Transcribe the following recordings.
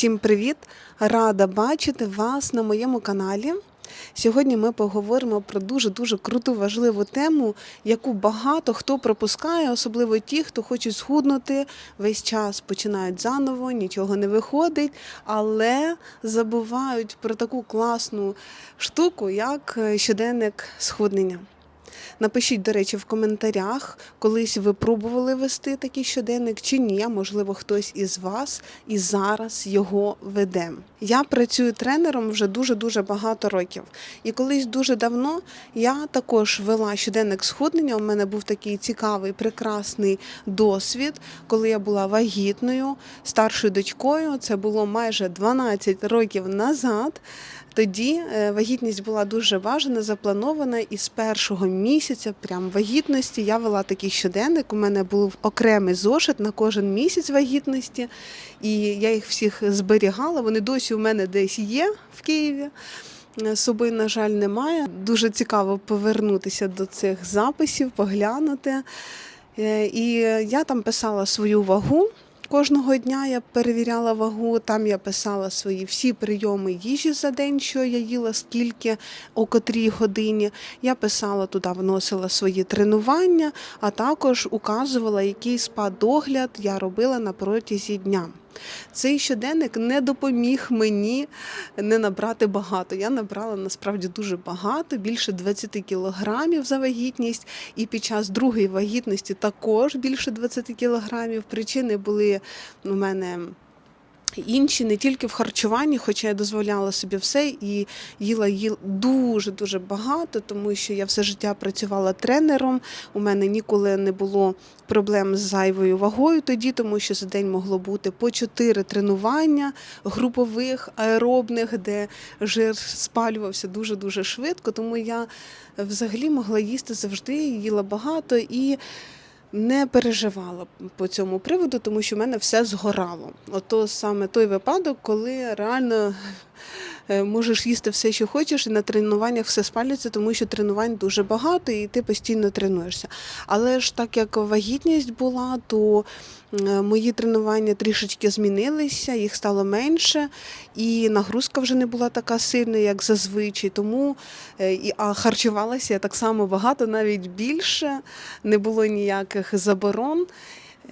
Всім привіт! Рада бачити вас на моєму каналі. Сьогодні ми поговоримо про дуже дуже круту важливу тему, яку багато хто пропускає, особливо ті, хто хочуть схуднути, весь час починають заново, нічого не виходить, але забувають про таку класну штуку, як щоденник схуднення. Напишіть, до речі, в коментарях, колись ви пробували вести такий щоденник чи ні. Можливо, хтось із вас і зараз його веде. Я працюю тренером вже дуже-дуже багато років. І колись дуже давно я також вела щоденник схуднення. У мене був такий цікавий, прекрасний досвід, коли я була вагітною, старшою дочкою. Це було майже 12 років назад. Тоді е, вагітність була дуже бажана, запланована, і з першого місяця, прям вагітності, я вела такий щоденник. У мене був окремий зошит на кожен місяць вагітності, і я їх всіх зберігала. Вони досі у мене десь є в Києві. Е, з собою, на жаль, немає. Дуже цікаво повернутися до цих записів, поглянути. Е, І я там писала свою вагу. Кожного дня я перевіряла вагу, там я писала свої всі прийоми їжі за день, що я їла, скільки, о котрій годині. Я писала туди, вносила свої тренування, а також указувала, який спа-догляд я робила на протязі дня. Цей щоденник не допоміг мені не набрати багато. Я набрала насправді дуже багато, більше 20 кілограмів за вагітність, і під час другої вагітності також більше 20 кілограмів. Причини були у мене. Інші не тільки в харчуванні, хоча я дозволяла собі все і їла їла дуже дуже багато, тому що я все життя працювала тренером. У мене ніколи не було проблем з зайвою вагою тоді, тому що за день могло бути по чотири тренування групових, аеробних, де жир спалювався дуже дуже швидко. Тому я взагалі могла їсти завжди, їла багато і не переживала по цьому приводу, тому що в мене все згорало. Ото саме той випадок, коли реально можеш їсти все, що хочеш, і на тренуваннях все спалюється, тому що тренувань дуже багато, і ти постійно тренуєшся. Але ж так як вагітність була, то е, мої тренування трішечки змінилися, їх стало менше, і нагрузка вже не була така сильна, як зазвичай. Тому е, а харчувалася я так само багато, навіть більше, не було ніяких заборон.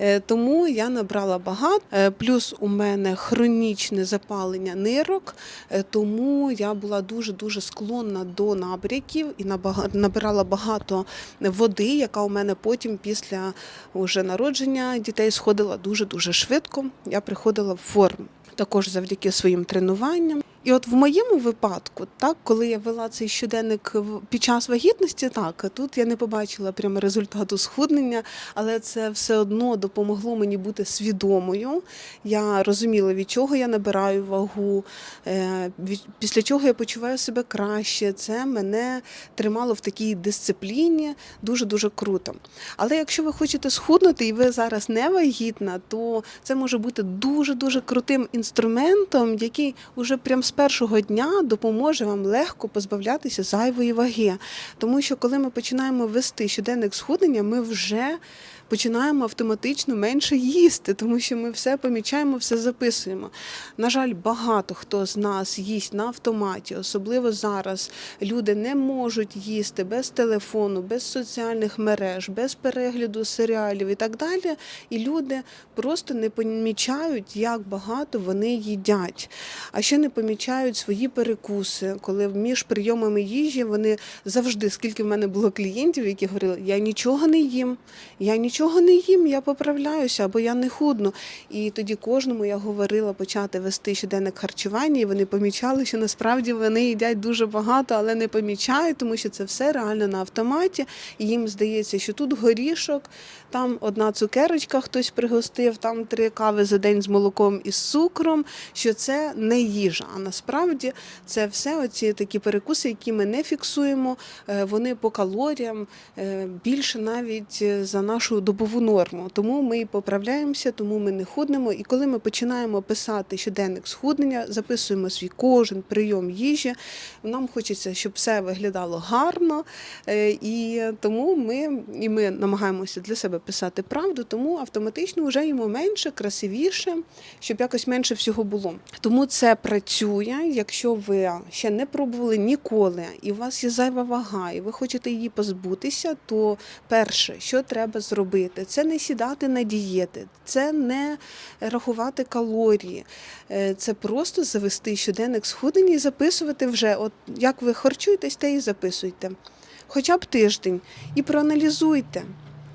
Е, Тому я набрала багато. Е, Плюс у мене хронічне запалення нирок, е, тому я була дуже дуже склонна до набряків і набирала багато води, яка у мене потім після уже народження дітей сходила дуже дуже швидко. Я приходила в форму. Також завдяки своїм тренуванням. І от в моєму випадку, так, коли я вела цей щоденник під час вагітності, так тут я не побачила прямо результату схуднення, але це все одно допомогло мені бути свідомою. Я розуміла, від чого я набираю вагу, е, після чого я почуваю себе краще. Це мене тримало в такій дисципліні дуже дуже круто. Але якщо ви хочете схуднути і ви зараз не вагітна, то це може бути дуже дуже крутим інструментом, який уже прям першого дня допоможе вам легко позбавлятися зайвої ваги. Тому що коли ми починаємо вести щоденник схуднення, ми вже починаємо автоматично менше їсти, тому що ми все помічаємо, все записуємо. На жаль, багато хто з нас їсть на автоматі, особливо зараз. Люди не можуть їсти без телефону, без соціальних мереж, без перегляду серіалів і так далі. І люди просто не помічають, як багато вони їдять. А ще не помічають свої перекуси, коли між прийомами їжі вони завжди, скільки в мене було клієнтів, які говорили, я нічого не їм, я нічого не їм, я поправляюся або я не худну. І тоді кожному я говорила почати вести щоденник харчування, і вони помічали, що насправді вони їдять дуже багато, але не помічають, тому що це все реально на автоматі. І їм здається, що тут горішок, там одна цукерочка хтось пригостив, там три кави за день з молоком і з цукром, що це не їжа. Насправді це все оці такі перекуси, які ми не фіксуємо, е, вони по калоріям е, більше навіть е, за нашу добову норму. Тому ми і поправляємося, тому ми не худнемо. І коли ми починаємо писати щоденник схуднення, записуємо свій кожен прийом їжі. Нам хочеться, щоб все виглядало гарно, і тому ми, і ми намагаємося для себе писати правду, тому автоматично вже йому менше, красивіше, щоб якось менше всього було. Тому це працює. Якщо ви ще не пробували ніколи, і у вас є зайва вага, і ви хочете її позбутися, то перше, що треба зробити, це не сідати на дієти, це не рахувати калорії, Е, це просто завести щоденник схуднення і записувати вже, от як ви харчуєтесь, те і записуйте. Хоча б тиждень, і проаналізуйте.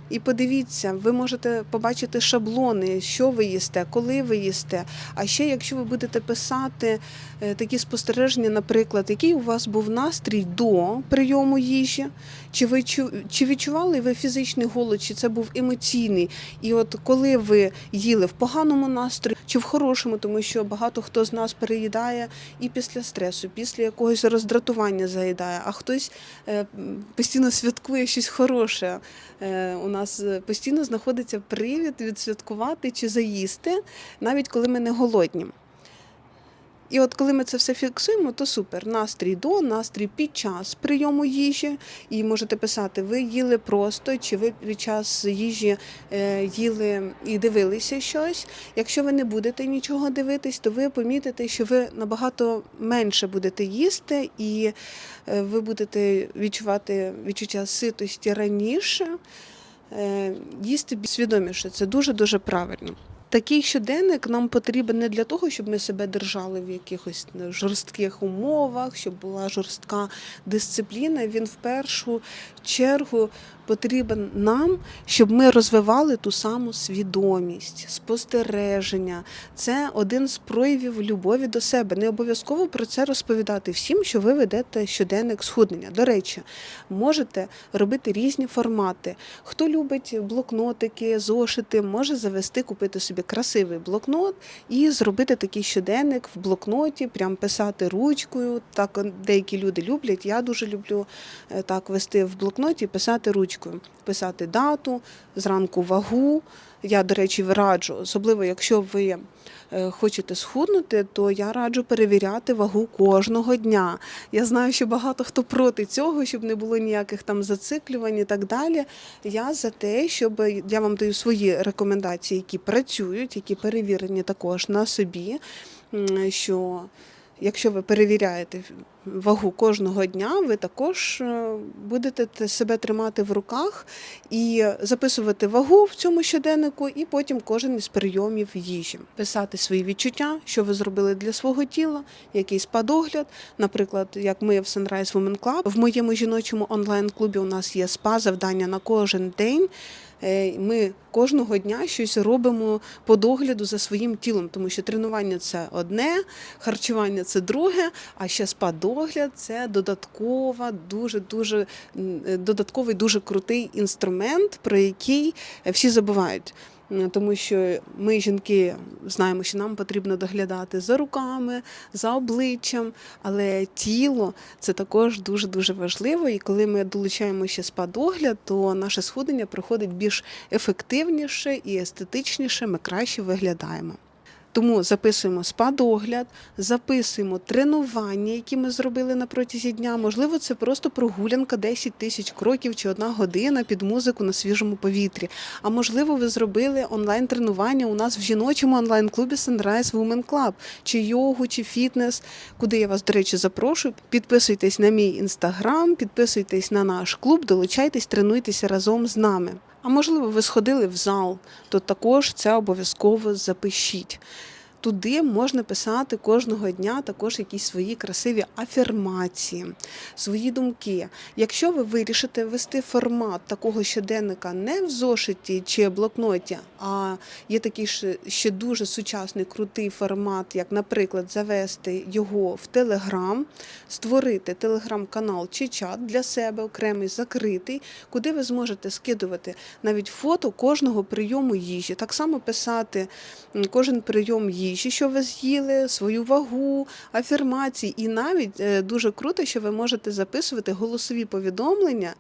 І подивіться, ви можете побачити шаблони, що ви їсте, коли ви їсте. А ще, якщо ви будете писати е, такі спостереження, наприклад, який у вас був настрій до прийому їжі, чи ви чи відчували ви фізичний голод, чи це був емоційний? І от коли ви їли в поганому настрої чи в хорошому, тому що багато хто з нас переїдає і після стресу, після якогось роздратування заїдає, а хтось е, постійно святкує щось хороше. Е, У нас е, постійно знаходиться привід відсвяткувати чи заїсти, навіть коли ми не голодні. І от коли ми це все фіксуємо, то супер. Настрій до, настрій під час прийому їжі. І можете писати, ви їли просто, чи ви під час їжі е, їли і дивилися щось. Якщо ви не будете нічого дивитись, то ви помітите, що ви набагато менше будете їсти, і е, ви будете відчувати відчуття ситості раніше, їсти свідоміше. Це дуже-дуже правильно. Такий щоденник нам потрібен не для того, щоб ми себе держали в якихось ну, жорстких умовах, щоб була жорстка дисципліна. Він в першу чергу потрібен нам, щоб ми розвивали ту саму свідомість, спостереження. Це один з проявів любові до себе. Не обов'язково про це розповідати всім, що ви ведете щоденник схуднення. До речі, можете робити різні формати. Хто любить блокнотики, зошити, може завести, купити собі красивий блокнот і зробити такий щоденник в блокноті, прям писати ручкою. Так деякі люди люблять. Я дуже люблю е, так вести в блокноті, писати ручкою, писати дату, зранку вагу. Я, до речі, раджу, особливо якщо ви е, хочете схуднути, то я раджу перевіряти вагу кожного дня. Я знаю, що багато хто проти цього, щоб не було ніяких там зациклювань і так далі. Я за те, щоб я вам даю свої рекомендації, які працюють, які перевірені також на собі. Що якщо ви перевіряєте вагу кожного дня, ви також е, будете себе тримати в руках і записувати вагу в цьому щоденнику, і потім кожен із прийомів їжі. Писати свої відчуття, що ви зробили для свого тіла, який спа-догляд. Наприклад, як ми в Sunrise Women Club, в моєму жіночому онлайн-клубі у нас є спа-завдання на кожен день. Е, Ми кожного дня щось робимо по догляду за своїм тілом, тому що тренування це одне, харчування це друге, а ще спа-догляд це додаткова, дуже дуже е, додатковий, дуже крутий інструмент, про який всі забувають. Тому що ми, жінки, знаємо, що нам потрібно доглядати за руками, за обличчям, але тіло це також дуже дуже важливо. І коли ми долучаємо ще спа-догляд, то наше схуднення проходить більш ефективніше і естетичніше. Ми краще виглядаємо. Тому записуємо спа-догляд, записуємо тренування, які ми зробили на протязі дня. Можливо, це просто прогулянка 10 тисяч кроків чи одна година під музику на свіжому повітрі. А можливо, ви зробили онлайн-тренування у нас в жіночому онлайн-клубі Sunrise Women Club, чи йогу, чи фітнес, куди я вас, до речі, запрошую. Підписуйтесь на мій інстаграм, підписуйтесь на наш клуб, долучайтесь, тренуйтеся разом з нами. А можливо, ви сходили в зал, то також це обов'язково запишіть. Туди можна писати кожного дня також якісь свої красиві афірмації, свої думки. Якщо ви вирішите вести формат такого щоденника не в зошиті чи блокноті, а є такий ще, дуже сучасний крутий формат, як, наприклад, завести його в Телеграм, створити телеграм-канал чи чат для себе окремий, закритий, куди ви зможете скидувати навіть фото кожного прийому їжі, так само писати кожен прийом їжі, що ви з'їли, свою вагу, афірмації. І навіть е, дуже круто, що ви можете записувати голосові повідомлення.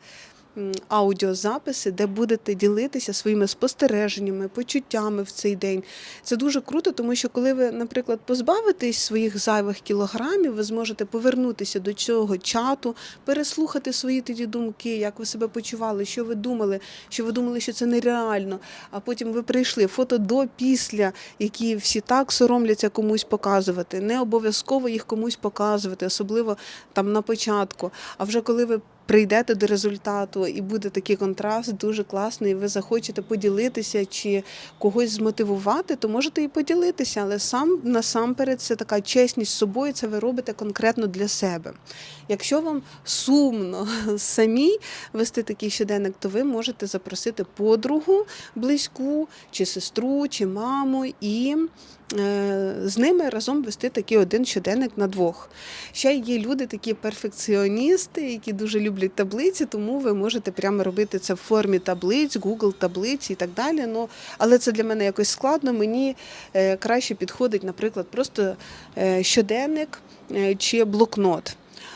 Аудіозаписи, де будете ділитися своїми спостереженнями, почуттями в цей день. Це дуже круто, тому що коли ви, наприклад, позбавитесь своїх зайвих кілограмів, ви зможете повернутися до цього чату, переслухати свої тоді думки, як ви себе почували, що ви думали, що ви думали, що це нереально. А потім ви прийшли фото до після, які всі так соромляться комусь показувати. Не обов'язково їх комусь показувати, особливо там на початку. А вже коли ви прийдете до результату і буде такий контраст дуже класний, і ви захочете поділитися чи когось змотивувати, то можете і поділитися, але сам насамперед це така чесність з собою, це ви робите конкретно для себе. Якщо вам сумно самі вести такий щоденник, то ви можете запросити подругу близьку, чи сестру, чи маму, і з ними разом вести такий один щоденник на двох. Ще є люди, такі перфекціоністи, які дуже люблять таблиці, тому ви можете прямо робити це в формі таблиць, Google таблиці і так далі. Ну, але це для мене якось складно. Мені е, краще підходить, наприклад, просто е, щоденник е, чи блокнот.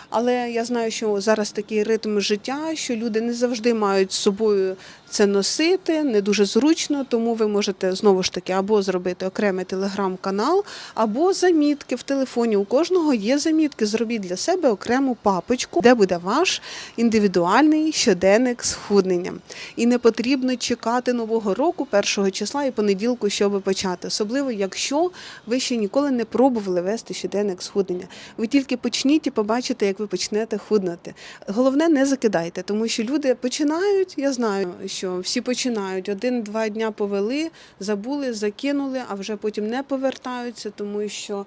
Але я знаю, що зараз такий ритм життя, що люди не завжди мають з собою це носити, не дуже зручно, тому ви можете знову ж таки або зробити окремий телеграм-канал, або замітки в телефоні. У кожного є замітки. Зробіть для себе окрему папочку, де буде ваш індивідуальний щоденник схуднення. І не потрібно чекати нового року, першого числа і понеділку, щоб почати. Особливо, якщо ви ще ніколи не пробували вести щоденник схуднення. Ви тільки почніть і побачите, як ви почнете худнути. Головне, не закидайте, тому що люди починають. Я знаю, що всі починають один-два дня повели, забули, закинули, а вже потім не повертаються, тому що.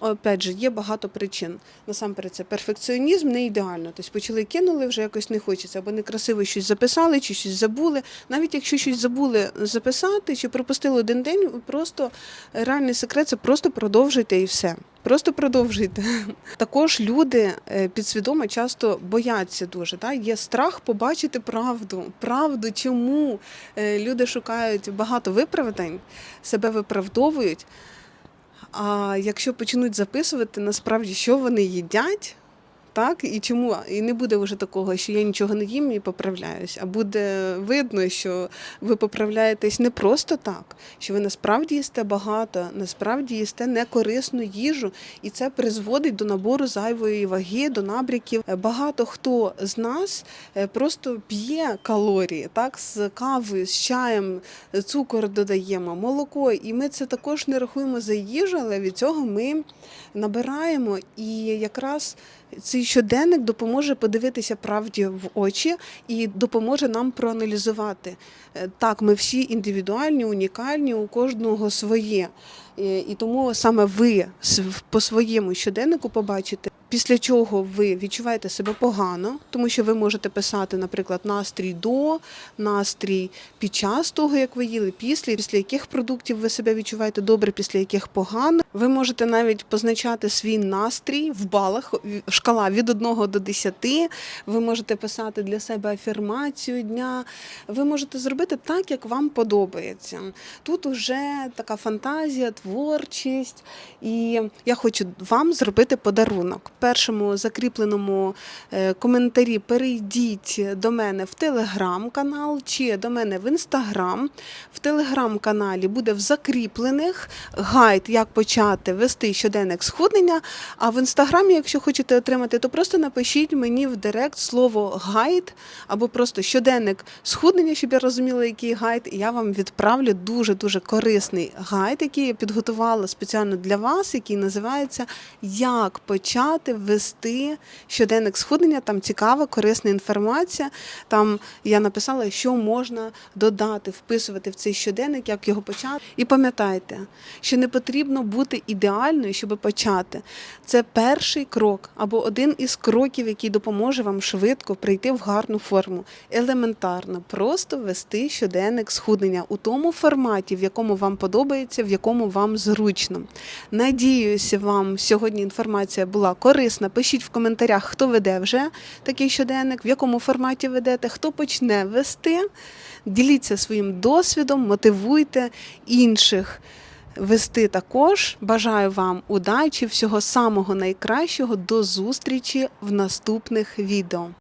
Опять же, є багато причин. Насамперед, це перфекціонізм не ідеально. Тобто почали кинули, вже якось не хочеться, або некрасиво щось записали, чи щось забули. Навіть якщо щось забули записати, чи пропустили один день, просто реальний секрет це просто продовжуйте і все. Просто продовжуйте. Також люди е, підсвідомо часто бояться дуже. Да? Є страх побачити правду. Правду, чому Е, люди шукають багато виправдань, себе виправдовують. А якщо почнуть записувати насправді, що вони їдять, так і чому і не буде вже такого, що я нічого не їм і поправляюсь, а буде видно, що ви поправляєтесь не просто так, що ви насправді їсте багато, насправді їсте некорисну їжу, і це призводить до набору зайвої ваги, до набряків. Е, Багато хто з нас е, просто п'є калорії, так з кавою, з чаєм, цукор додаємо, молоко, і ми це також не рахуємо за їжу, але від цього ми набираємо і якраз. Цей щоденник допоможе подивитися правді в очі і допоможе нам проаналізувати. Е, Так, ми всі індивідуальні, унікальні, у кожного своє. Е, І тому саме ви по своєму щоденнику побачите. Після чого ви відчуваєте себе погано, тому що ви можете писати, наприклад, настрій до, настрій під час того, як ви їли, після, після яких продуктів ви себе відчуваєте добре, після яких погано. Ви можете навіть позначати свій настрій в балах, шкала від 1 до 10. Ви можете писати для себе афірмацію дня. Ви можете зробити так, як вам подобається. Тут уже така фантазія, творчість. І я хочу вам зробити подарунок. Першому закріпленому е, коментарі перейдіть до мене в телеграм-канал чи до мене в інстаграм. В телеграм-каналі буде в закріплених гайд, як почати вести щоденник схуднення. А в інстаграмі, якщо хочете отримати, то просто напишіть мені в директ слово гайд або просто щоденник схуднення, щоб я розуміла, який гайд. І я вам відправлю дуже дуже корисний гайд, який я підготувала спеціально для вас, який називається Як почати вести щоденник схуднення. Там цікава, корисна інформація. Там я написала, що можна додати, вписувати в цей щоденник, як його почати. І пам'ятайте, що не потрібно бути ідеальною, щоб почати. Це перший крок або один із кроків, який допоможе вам швидко прийти в гарну форму. Елементарно, просто вести щоденник схуднення у тому форматі, в якому вам подобається, в якому вам зручно. Надіюся, вам сьогодні інформація була корисна. Пишіть в коментарях, хто веде вже такий щоденник, в якому форматі ведете, хто почне вести. Діліться своїм досвідом, мотивуйте інших вести також. Бажаю вам удачі, всього самого найкращого. До зустрічі в наступних відео.